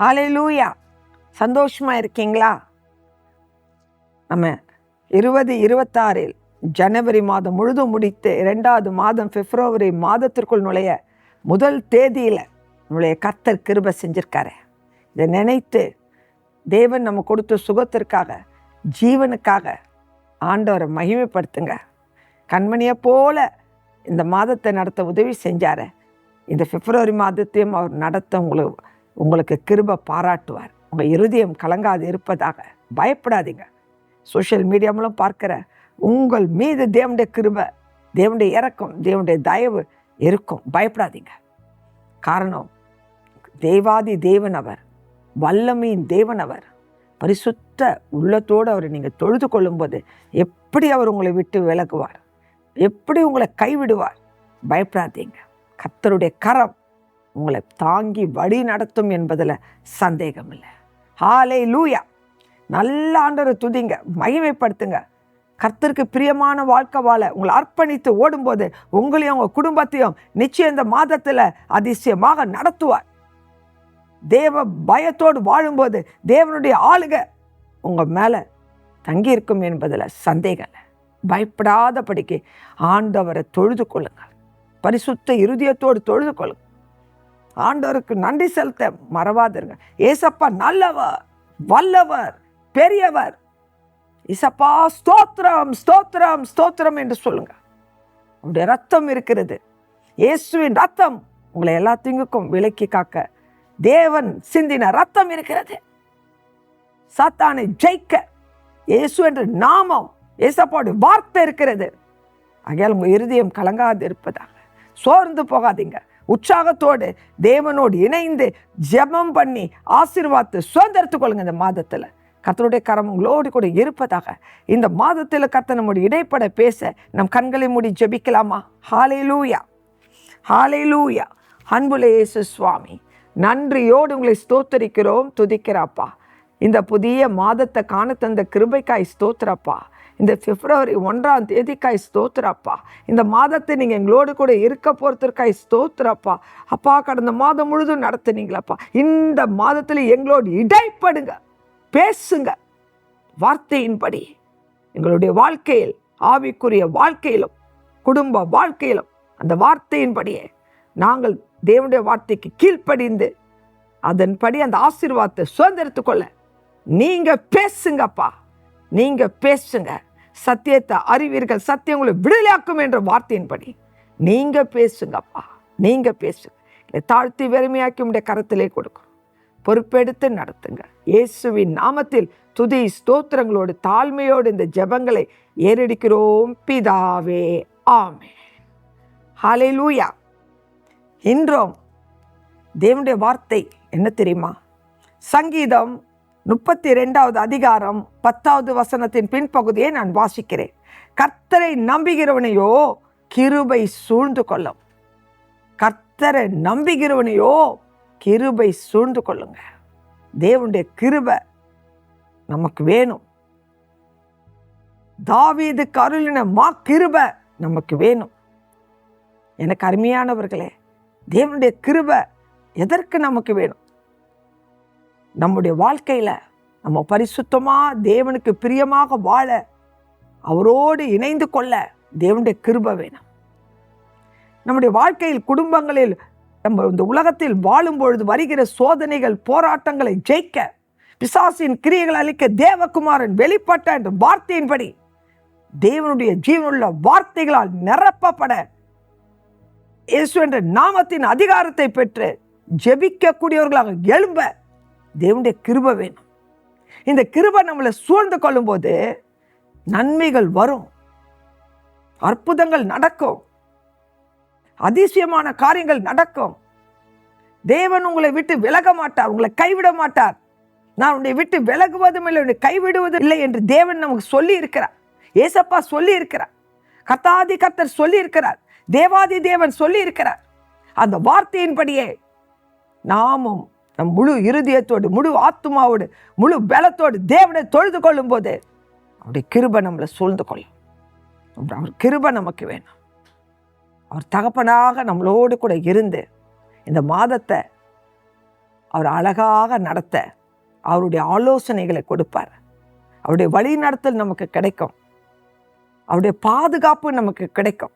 ஹாலே லூயா சந்தோஷமாக இருக்கீங்களா? நம்ம இருபது இருபத்தாறில் ஜனவரி மாதம் முழுதும் முடித்து இரண்டாவது மாதம் பிப்ரவரி மாதத்திற்குள் நுழைய முதல் தேதியில் நம்மளுடைய கர்த்தர் கிருபை செஞ்சுருக்காரு. இதை நினைத்து தேவன் நம்ம கொடுத்த சுகத்திற்காக ஜீவனுக்காக ஆண்டவரை மகிமைப்படுத்துங்க. கண்மணியை போல இந்த மாதத்தை நடத்த உதவி செஞ்சார். இந்த பிப்ரவரி மாதத்தையும் அவர் நடத்த உங்களுக்கு உங்களுக்கு கிருப பாராட்டுவார். உங்கள் இருதயம் கலங்காது இருப்பதாக பயப்படாதீங்க. சோஷியல் மீடியா மூலம் உங்கள் மீது தேவனுடைய கிருப தேவனுடைய இறக்கம் தேவனுடைய தயவு இருக்கும். பயப்படாதீங்க. காரணம் தேவாதி தேவன் அவர் வல்லமையின் தேவன் அவர். பரிசுத்த உள்ளத்தோடு அவரை நீங்கள் தொழுது கொள்ளும்போது எப்படி அவர் உங்களை விட்டு விலகுவார்? எப்படி உங்களை கைவிடுவார்? பயப்படாதீங்க. கத்தருடைய கரம் உங்களை தாங்கி வழி நடத்தும் என்பதில் சந்தேகம் இல்லை ஹாலே லூயா நல்ல ஆண்டரை துதிங்க மகிமைப்படுத்துங்க. கர்த்தருக்கு பிரியமான வாழ்க்கை வாழ உங்களை அர்ப்பணித்து ஓடும்போது உங்களையும் உங்கள் குடும்பத்தையும் நிச்சயம் இந்த மாதத்தில் அதிசயமாக நடத்துவார். தேவ பயத்தோடு வாழும்போது தேவனுடைய ஆளுக உங்கள் மேலே தங்கியிருக்கும் என்பதில் சந்தேகம் இல்லை. பயப்படாதபடிக்கு ஆண்டவரை தொழுது கொள்ளுங்கள். பரிசுத்த இருதயத்தோடு தொழுது கொள்ளுங்கள். ஆண்டவருக்கு நன்றி செலுத்த மறவாதிருங்க ஏசப்பா நல்லவர் வல்லவர் பெரியவர். இசப்பா ஸ்தோத்திரம் ஸ்தோத்திரம் ஸ்தோத்திரம் என்று சொல்லுங்க. உங்களுடைய ரத்தம் இருக்கிறது. இயேசுவின் ரத்தம் உங்களை எல்லாத்திங்குக்கும் விலக்கி காக்க. தேவன் சிந்தின ரத்தம் இருக்கிறது. சாத்தானை ஜெயிக்க. இயேசு என்ற நாமம் ஏசப்பாடு வார்த்தை இருக்கிறது. ஆகையால் உங்கள் இருதயம் கலங்காது இருப்பதாக. சோர்ந்து போகாதீங்க. உற்சாகத்தோடு தேவனோடு இணைந்து ஜெபம் பண்ணி ஆசீர்வாத்து சுதந்திரத்து கொள்ளுங்க இந்த மாதத்தில். கர்த்தருடைய கரம் உங்களோடு கூட இருப்பதாக. இந்த மாதத்தில் கர்த்த நம்முடைய இடைப்பட பேச நம் கண்களை மூடி ஜெபிக்கலாமா? ஹாலே லூயா ஹாலே லூயா அன்புல இயேசு சுவாமி நன்றியோடு உங்களை ஸ்தோத்தரிக்கிறோம் துதிக்கிறாப்பா. இந்த புதிய மாதத்தை காண தந்த கிருபைக்காய் ஸ்தோத்திரப்பா. இந்த பிப்ரவரி ஒன்றாம் தேதிக்காய் ஸ்தோத்திரப்பா. இந்த மாதத்தை நீங்கள் எங்களோடு கூட இருக்க போகிறதுக்காய் ஸ்தோத்திரப்பா. அப்பா கடந்த மாதம் முழுதும் நடத்துனீங்களப்பா. இந்த மாதத்தில் எங்களோடு இடைப்படுங்க. பேசுங்க. வார்த்தையின்படி. எங்களுடைய வாழ்க்கையில் ஆவிக்குரிய வாழ்க்கையிலும் குடும்ப வாழ்க்கையிலும் அந்த வார்த்தையின்படியே நாங்கள் தேவனுடைய வார்த்தைக்கு கீழ்ப்படிந்து அதன்படி அந்த ஆசீர்வாதத்தை சுதந்திரத்துக்கொள்ள. நீங்கள் பேசுங்கப்பா. நீங்கள் பேசுங்க. சத்தியத்தை அறிவீர்கள் சத்தியம் உங்களை விடுதலையாக்கும் என்ற வார்த்தையின்படி. நீங்கள் பேசுங்கப்பா. நீங்கள் பேசுங்க இதை தாழ்த்தி வெறுமையாக்கி உடைய கரத்திலே கொடுக்கும். பொறுப்பெடுத்து நடத்துங்க. இயேசுவின் நாமத்தில் துதி ஸ்தோத்திரங்களோடு தாழ்மையோடு இந்த ஜெபங்களை ஏறடிக்கிறோம். பிதாவே ஆமே ஹாலே லூயா இன்றும் தேவனுடைய வார்த்தை என்ன தெரியுமா? சங்கீதம் முப்பத்தி ரெண்டாவது அதிகாரம் பத்தாவது வசனத்தின் பின்பகுதியை நான் வாசிக்கிறேன். கர்த்தரை நம்புகிறவனையோ கிருபை சூழ்ந்து கொள்ளும். கர்த்தரை நம்புகிறவனையோ கிருபை சூழ்ந்து கொள்ளுங்க. தேவனுடைய கிருபை நமக்கு வேணும். தாவீது கருளின மா கிருபை நமக்கு வேணும். எனக்கு அருமையானவர்களே தேவனுடைய கிருபை எதற்கு நமக்கு வேணும்? நம்முடைய வாழ்க்கையில் நம்ம பரிசுத்தமாக தேவனுக்கு பிரியமாக வாழ அவரோடு இணைந்து கொள்ள தேவனுடைய கிருப வேணும். நம்முடைய வாழ்க்கையில் குடும்பங்களில் நம்ம இந்த உலகத்தில் வாழும் பொழுது வருகிற சோதனைகள் போராட்டங்களை ஜெயிக்க பிசாசின் கிரியைகள் அளிக்க தேவகுமாரன் வெளிப்பட்ட என்ற வார்த்தையின்படி தேவனுடைய ஜீவனுள்ள வார்த்தைகளால் நிரப்பப்பட இயேசு என்ற நாமத்தின் அதிகாரத்தை பெற்று ஜெபிக்கக்கூடியவர்களாக எழும்ப தேவனுடைய கிருப வேணும். இந்த கிருபை நம்மளை சூழ்ந்து கொள்ளும்போது நன்மைகள் வரும். அற்புதங்கள் நடக்கும். அதிசயமான காரியங்கள் நடக்கும். தேவன் உங்களை விட்டு விலக மாட்டார் உங்களை கைவிட மாட்டார். நான் உன்னை விட்டு விலகுவதும் இல்லை உன்னை கைவிடுவதும் இல்லை என்று தேவன் நமக்கு சொல்லி இருக்கிறார் ஏசப்பா சொல்லி இருக்கிறார் கத்தாதி கத்தர் சொல்லி இருக்கிறார் தேவாதி தேவன் சொல்லி இருக்கிறார் அந்த வார்த்தையின்படியே நாமும் நம் முழு இருதயத்தோடு முழு ஆத்மாவோடு முழு பலத்தோடு தேவனை தொழுது கொள்ளும் போது அவருடைய கிருபை நம்மளை சூழ்ந்து கொள்ளும். அவர் கிருபை நமக்கு வேணும். அவர் தகப்பனாக நம்மளோடு கூட இருந்து இந்த மாதத்தை அவர் அழகாக நடத்த அவருடைய ஆலோசனைகளை கொடுப்பார். அவருடைய வழி நடத்தல் நமக்கு கிடைக்கும். அவருடைய பாதுகாப்பு நமக்கு கிடைக்கும்.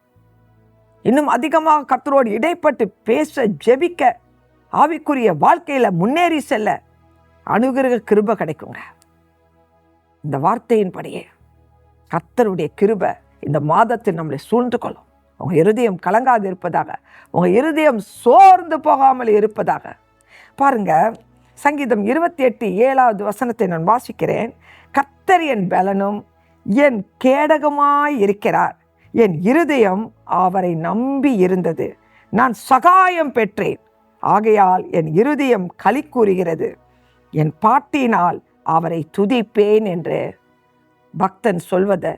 இன்னும் அதிகமாக கத்தரோடு இடைப்பட்டு பேச ஜெபிக்க ஆவிக்குரிய வாழ்க்கையில் முன்னேறி செல்ல அனுகிரக கிருப கிடைக்குங்க. இந்த வார்த்தையின்படியே கத்தருடைய கிருப இந்த மாதத்தில் நம்மளை சூழ்ந்து கொள்ளும். உங்கள் இருதயம் கலங்காது இருப்பதாக உங்கள் இருதயம் சோர்ந்து போகாமல் இருப்பதாக. பாருங்க சங்கீதம் இருபத்தி எட்டு ஏழாவது வசனத்தை நான் வாசிக்கிறேன். கத்தர் என் பலனும் என் கேடகமாய் இருக்கிறார். என் இருதயம் அவரை நம்பி இருந்தது. நான் சகாயம் பெற்றேன். ஆகையால் என் இருதயம் களி கூறுகிறது. என் பாட்டினால் அவரை துதிப்பேன் என்று பக்தன் சொல்வதை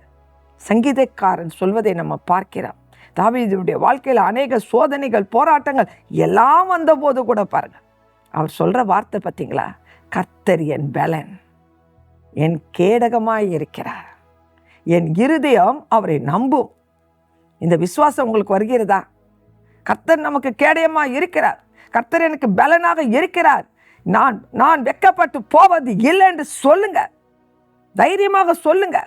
சங்கீதக்காரன் சொல்வதை நம்ம பார்க்கிறோம். தாவீதுடைய வாழ்க்கையில் அநேக சோதனைகள் போராட்டங்கள் எல்லாம் வந்தபோது கூட பாருங்கள் அவர் சொல்கிற வார்த்தை பார்த்தீங்களா? கர்த்தர் என் பலன். என் கேடகமாக இருக்கிறார். என் இருதயம் அவரை நம்பும். இந்த விசுவாசம் உங்களுக்கு வருகிறதா? கர்த்தர் நமக்கு கேடயமாக இருக்கிறார். கர்த்தர் எனக்கு பலனாக இருக்கிறார். நான் நான் வெக்கப்பட்டு போவது இல்லை என்று சொல்லுங்க. தைரியமாக சொல்லுங்க.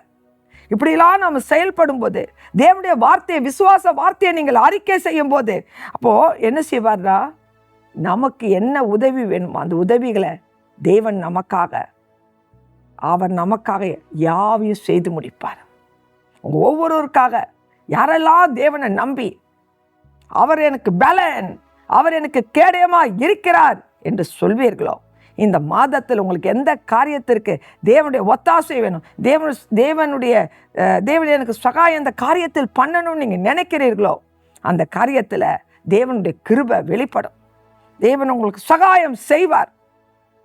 இப்படிலாம் நம்ம செயல்படும் போது தேவனுடைய வார்த்தையை விசுவாச வார்த்தையை நீங்கள் அறிக்கை செய்யும் போது அப்போ என்ன செய்வார்னா நமக்கு என்ன உதவி வேணுமோ அந்த உதவிகளை தேவன் நமக்காக அவர் நமக்காக யாவையும் செய்து முடிப்பார். ஒவ்வொருவருக்காக யாரெல்லாம் தேவனை நம்பி அவர் எனக்கு பலன் அவர் எனக்கு கேடயமா இருக்கிறார் என்று சொல்வீர்களோ? இந்த மாதத்தில் உங்களுக்கு எந்த காரியத்திற்கு தேவனுடைய ஒத்தாசை வேணும்? தேவன் தேவனுடைய தேவனுடைய தேவன் எனக்கு சகாயம் இந்த காரியத்தில் பண்ணணும்னு நீங்கள் நினைக்கிறீர்களோ? அந்த காரியத்தில் தேவனுடைய கிருபை வெளிப்படும். தேவன் உங்களுக்கு சகாயம் செய்வார்.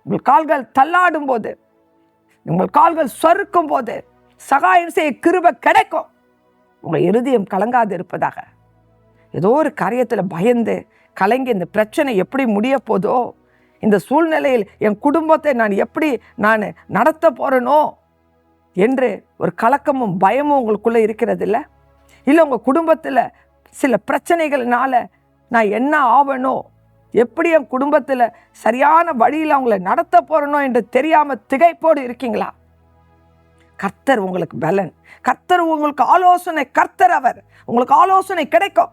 உங்கள் கால்கள் தள்ளாடும் போது உங்கள் கால்கள் சொருக்கும் போது சகாயம் செய்ய கிருபை கிடைக்கும். உங்கள் இருதயம் கலங்காது இருப்பதாக. ஏதோ ஒரு காரியத்தில் பயந்து கலங்கி இந்த பிரச்சனை எப்படி முடிய போதோ இந்த சூழ்நிலையில் என் குடும்பத்தை நான் எப்படி நான் நடத்த போகிறேனோ என்று ஒரு கலக்கமும் பயமும் உங்களுக்குள்ளே இருக்கிறது இல்லை இல்லை உங்கள் குடும்பத்தில் சில பிரச்சனைகள்னால நான் என்ன ஆவனோ எப்படி என் குடும்பத்தில் சரியான வழியில் அவங்கள நடத்த போகிறனோ என்று தெரியாமல் திகைப்போடு இருக்கீங்களா? கர்த்தர் உங்களுக்கு பலன். கர்த்தர் உங்களுக்கு ஆலோசனை கர்த்தர் அவர். உங்களுக்கு ஆலோசனை கிடைக்கும்.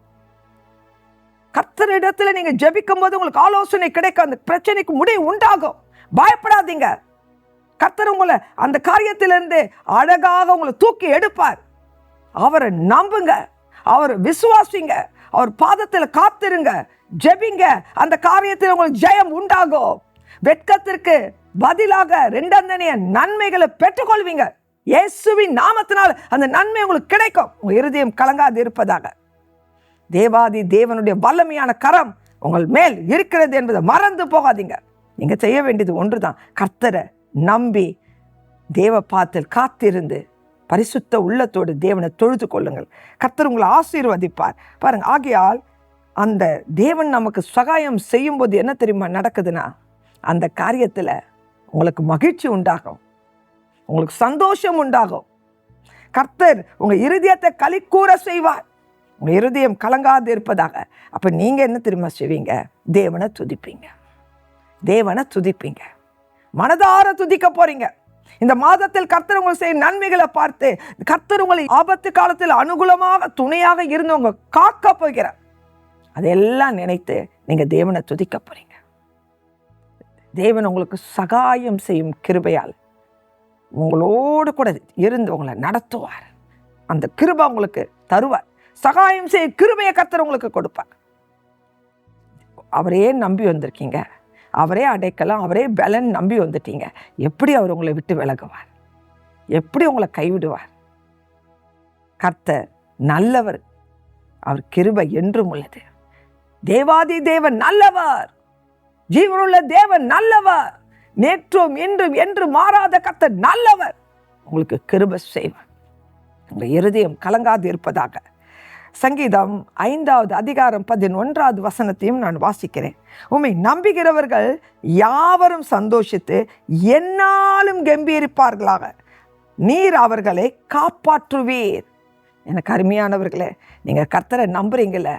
கர்த்தரிடத்தில் நீங்கள் நீங்க ஜெபிக்கும் போது உங்களுக்கு ஆலோசனை கிடைக்கும். அந்த பிரச்சனைக்கு முடிவு உண்டாகும். பயப்படாதீங்க. கர்த்தர் உங்களை அந்த காரியத்திலிருந்து அழகாக உங்களை தூக்கி எடுப்பார். அவரை நம்புங்க. அவரை விசுவாசிங்க. அவர் பாதத்தில் காத்திருங்க. ஜெபிங்க. அந்த காரியத்தில் உங்களுக்கு ஜெயம் உண்டாகும். வெட்கத்திற்கு பதிலாக ரெண்டந்தனைய நன்மைகளை பெற்றுக்கொள்வீங்க. இயேசுவின் நாமத்தினால் அந்த நன்மை உங்களுக்கு கிடைக்கும். உங்கள் இருதயம் கலங்காது இருப்பதாக. தேவாதி தேவனுடைய வல்லமையான கரம் உங்கள் மேல் இருக்கிறது என்பதை மறந்து போகாதீங்க. நீங்கள் செய்ய வேண்டியது ஒன்று தான் கர்த்தரை நம்பி தேவ பாத்தில் காத்திருந்து பரிசுத்த உள்ளத்தோடு தேவனை தொழுது கொள்ளுங்கள். கர்த்தர் உங்களை ஆசீர்வதிப்பார். பாருங்க ஆகையால் அந்த தேவன் நமக்கு சகாயம் செய்யும்போது என்ன தெரியுமா நடக்குதுன்னா அந்த காரியத்தில் உங்களுக்கு மகிழ்ச்சி உண்டாகும். உங்களுக்கு சந்தோஷம் உண்டாகும். கர்த்தர் உங்கள் இருதயத்தை கலிக்கூற செய்வார். உங்கள் இருதயம் கலங்காது இருப்பதாக. அப்போ நீங்கள் என்ன தெரியுமா செய்வீங்க? தேவனை துதிப்பீங்க. தேவனை துதிப்பீங்க. மனதார துதிக்க போகிறீங்க இந்த மாதத்தில் கர்த்தர் உங்களை செய்யும் நன்மைகளை பார்த்து கர்த்தர் உங்களை ஆபத்து காலத்தில் அனுகூலமாக துணையாக இருந்தவங்க காக்க போகிறார். அதெல்லாம் நினைத்து நீங்கள் தேவனை துதிக்க போகிறீங்க தேவன் உங்களுக்கு சகாயம் செய்யும் கிருபையால் உங்களோடு கூட இருந்து உங்களை நடத்துவார். அந்த கிருபை உங்களுக்கு தருவார். சகாயம் செய்ய கிருபையை கத்தர் உங்களுக்கு கொடுப்பார். அவரே நம்பி வந்திருக்கீங்க. அவரே அடைக்கலாம் அவரே பலன் நம்பி வந்துட்டீங்க. எப்படி அவர் உங்களை விட்டு விலகுவார்? எப்படி உங்களை கைவிடுவார்? கர்த்தர் நல்லவர். அவர் கிருபை என்றும் உள்ளது. தேவாதி தேவன் நல்லவர். ஜீவனுள்ள தேவன் நல்லவர். நேற்றும் இன்றும் என்று மாறாத கர்த்தர் நல்லவர். உங்களுக்கு கிருபை செய்வார். உங்கள் இருதயம் கலங்காது இருப்பதாக. சங்கீதம் ஐந்தாவது அதிகாரம் பதினொன்றாவது வசனத்தையும் நான் வாசிக்கிறேன். உண்மை நம்புகிறவர்கள் யாவரும் சந்தோஷித்து என்னாலும் கம்பீரிப்பார்களாக. நீர் அவர்களை காப்பாற்றுவீர். எனக்கு அருமையானவர்களே நீங்கள் கர்த்தரை நம்புறீங்கள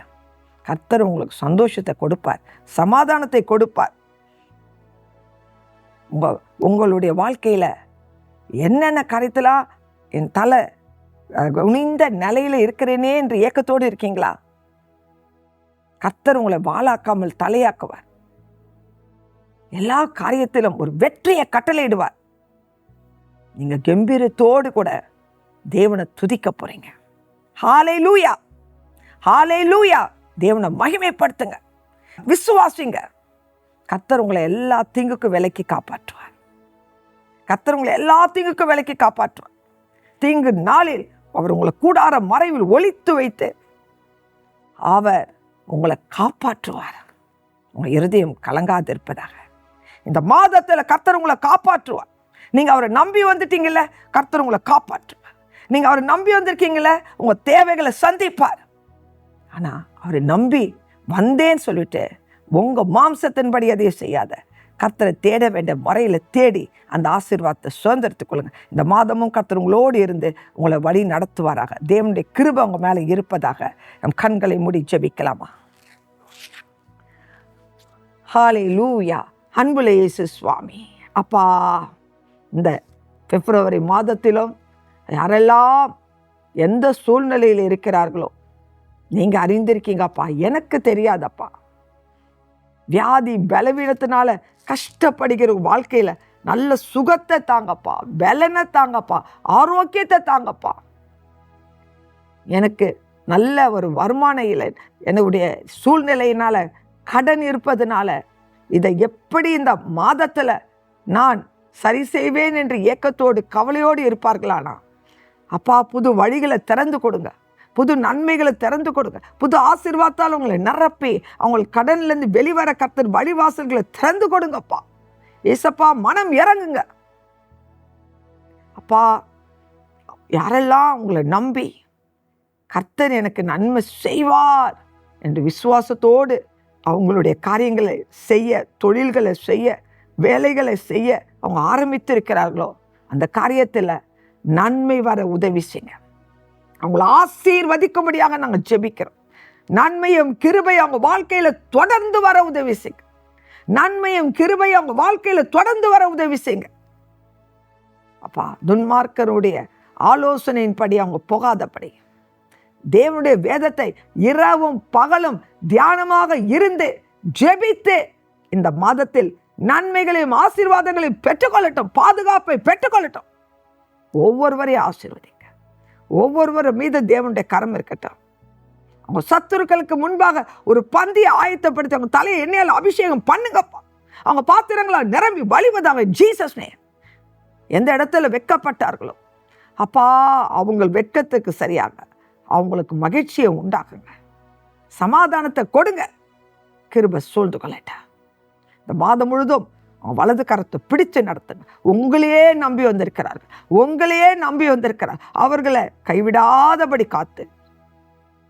கர்த்தர் உங்களுக்கு சந்தோஷத்தை கொடுப்பார் சமாதானத்தை கொடுப்பார். உங்கள் உங்களுடைய வாழ்க்கையில் என்னென்ன கரைத்தலாம் என் தலை குனிந்த நிலையில் இருக்கிறேனே என்று ஏக்கத்தோடு இருக்கீங்களா? கர்த்தர் உங்களை வாழாக்காமல் தலையாக்குவார். எல்லா காரியத்திலும் ஒரு வெற்றியை கட்டளையிடுவார். நீங்க கம்பீரத்தோடு கூட தேவனை துதிக்க போறீங்க. ஹாலே லூயா ஹாலே லூயா தேவனை மகிமைப்படுத்துங்க. விசுவாசிங்க. கத்தர் உங்களை எல்லா தீங்குக்கும் விலைக்கு காப்பாற்றுவார். கத்தர் உங்களை எல்லா தீங்குக்கும் விலைக்கு காப்பாற்றுவார். தீங்கு நாளில் அவர் உங்களை கூடார மறைவில் ஒழித்து வைத்து அவர் உங்களை காப்பாற்றுவார். உங்கள் இருதயம் கலங்காதிருப்பதாக. இந்த மாதத்தில் கர்த்தர் உங்களை காப்பாற்றுவார். நீங்கள் அவரை நம்பி வந்துட்டீங்கல்ல கர்த்தர் உங்களை காப்பாற்றுவார். நீங்கள் அவரை நம்பி வந்திருக்கீங்கள உங்கள் தேவைகளை சந்திப்பார். ஆனால் அவரை நம்பி வந்தேன்னு சொல்லிட்டு உங்கள் மாம்சத்தின்படி அதையும் செய்யாத. கர்த்தரை தேட வேண்டிய முறையில் தேடி அந்த ஆசீர்வாதத்தை சுதந்திரத்துக் கொள்ளுங்க. இந்த மாதமும் கர்த்தர் உங்களோடு இருந்து உங்களை வழி நடத்துவாராக. தேவனுடைய கிருபை உங்கள் மேலே இருப்பதாக நம் கண்களை மூடி ஜெபிக்கலாமா? ஹாலே லூயா அன்புல இயேசு சுவாமி. அப்பா இந்த பிப்ரவரி மாதத்திலும் யாரெல்லாம் எந்த சூழ்நிலையில் இருக்கிறார்களோ நீங்கள் அறிந்திருக்கீங்கப்பா. எனக்கு தெரியாதப்பா. வியாதி பலவீனத்தினால கஷ்டப்படுகிற வாழ்க்கையில் நல்ல சுகத்தை தாங்கப்பா பலனை தாங்கப்பா ஆரோக்கியத்தை தாங்கப்பா. எனக்கு நல்ல ஒரு வருமான இல்லை என்னுடைய சூழ்நிலையினால் கடன் இருப்பதனால இதை எப்படி இந்த மாதத்தில் நான் சரி செய்வேன் என்று ஏக்கத்தோடு கவலையோடு இருப்பார்களானா? அப்பா புது வழிகளை திறந்து கொடுங்க. புது நன்மைகளை திறந்து கொடுங்க. புது ஆசிர்வாதத்தால் உங்களை நிரப்பி அவங்களுக்கு கடன்லேருந்து வெளிவர கத்தர் வழிவாசல்களை திறந்து கொடுங்கப்பா. ஏசப்பா மனம் இறங்குங்க. அப்பா யாரெல்லாம் உங்களை நம்பி கர்த்தர் எனக்கு நன்மை செய்வார் என்று விசுவாசத்தோடு அவங்களுடைய காரியங்களை செய்ய தொழில்களை செய்ய வேலைகளை செய்ய அவங்க ஆரம்பித்திருக்கிறார்களோ அந்த காரியத்தில் நன்மை வர உதவி செய்யுங்க. அவங்கள ஆசீர்வதிக்கும்படியாக நாங்கள் ஜெபிக்கிறோம். நன்மையும் கிருபையும் அவங்க வாழ்க்கையில் தொடர்ந்து வர உதவி செய்யுங்க. நன்மையும் கிருபையும் அவங்க வாழ்க்கையில் தொடர்ந்து வர உதவி செய்யுங்க. அப்பா துன்மார்க்கருடைய ஆலோசனையின்படி அவங்க போகாதபடி தேவனுடைய வேதத்தை இரவும் பகலும் தியானமாக இருந்து ஜெபித்து இந்த மாதத்தில் நன்மைகளையும் ஆசீர்வாதங்களையும் பெற்றுக்கொள்ளட்டும் பாதுகாப்பை பெற்றுக்கொள்ளட்டும். ஒவ்வொருவரையும் ஆசீர்வதி ஒவ்வொருவர் மீது தேவனுடைய கரம் இருக்கட்டும். அவங்க சத்துருக்களுக்கு முன்பாக ஒரு பந்தியை ஆயத்தப்படுத்தி அவங்க தலையை எண்ணெயால் அபிஷேகம் பண்ணுங்கப்பா. அவங்க பாத்திரங்களால் நிரம்பி வழிவதாக ஜீசஸ் நேம். எந்த இடத்துல வெட்கப்பட்டார்களோ அப்பா அவங்க வெட்கத்துக்கு சரியாக அவங்களுக்கு மகிழ்ச்சியை உண்டாக்குங்க. சமாதானத்தை கொடுங்க. கிருப சூழ்ந்து கொள்ளட்டா இந்த மாதம் முழுதும் வலது கரத்தை பிடித்து நடத்துங்க. உங்களையே நம்பி வந்திருக்கிறார்கள். உங்களையே நம்பி வந்திருக்கிறார். அவர்களை கைவிடாதபடி காத்து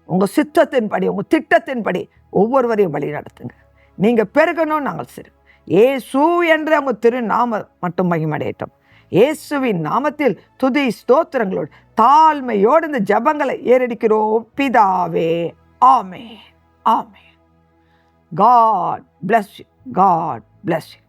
உங்கள் சித்தத்தின்படி உங்கள் திட்டத்தின்படி ஒவ்வொருவரையும் வழி நடத்துங்க. நீங்கள் பெருகணும் நாங்கள் சிறு. ஏசு என்ற அவங்க திருநாம மட்டும் மகிமடையட்டும். இயேசுவின் நாமத்தில் துதி ஸ்தோத்திரங்களோடு தாழ்மையோடு இந்த ஜபங்களை ஏறடிக்கிறோம். பிதாவே ஆமே ஆமே God bless you God bless you